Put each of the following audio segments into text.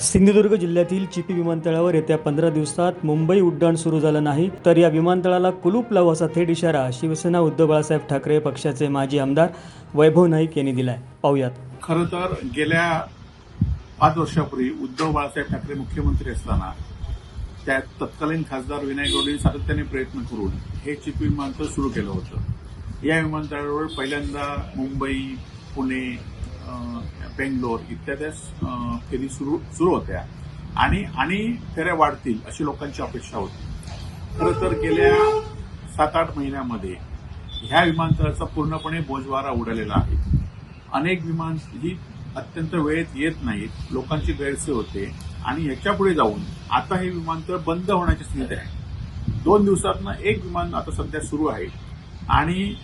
सिंधुदुर्ग जिल्ह्यातील चिपी विमानतळावर येत्या पंधरा दिवसात मुंबई उड्डाण सुरू झालं नाही तर या विमानतळाला कुलूप लावू असा थेट इशारा शिवसेना उद्धव बाळासाहेब ठाकरे पक्षाचे माजी आमदार वैभव नाईक यांनी दिलाय. पाहुयात. खरं तर गेल्या पाच वर्षापूर्वी उद्धव बाळासाहेब ठाकरे मुख्यमंत्री असताना त्या तत्कालीन खासदार विनायक गौडे सातत्याने प्रयत्न करून हे चिपी विमानतळ सुरू केलं होतं. या विमानतळावर पहिल्यांदा मुंबई पुणे बेंगलोर इत्यादी फेरी सुरू सुरू होत्या. आणि आणि फेऱ्या वाढतील अशी लोकांची अपेक्षा होती. खरं तर गेल्या सात आठ महिन्यामध्ये ह्या विमानतळाचा पूर्णपणे बोजवारा उडालेला आहे. अनेक विमान ही अत्यंत वेळेत येत नाहीत लोकांची गैरसोय होते. आणि याच्यापुढे जाऊन आता हे विमानतळ बंद होण्याची स्थिती आहे. दोन दिवसातनं एक विमान आता सध्या सुरू आहे. आणि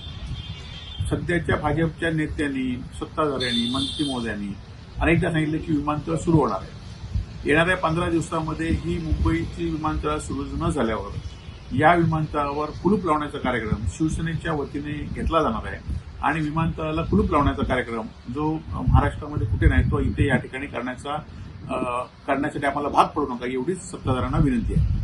सध्याच्या भाजपच्या नेत्यांनी सत्ताधाऱ्यांनी मंत्री महोदयांनी अनेकदा सांगितलं की विमानतळ सुरू होणार आहे. येणाऱ्या पंधरा दिवसामध्ये ही मुंबईची विमानतळ सुरू न झाल्यावर या विमानतळावर कुलूप लावण्याचा कार्यक्रम शिवसेनेच्या वतीने घेतला जाणार आहे. आणि विमानतळाला कुलूप लावण्याचा कार्यक्रम जो महाराष्ट्रामध्ये कुठे नाही तो इथे या ठिकाणी करण्याचा करण्यासाठी आम्हाला भाग पडू नका एवढीच सत्ताधाऱ्यांना विनंती आहे.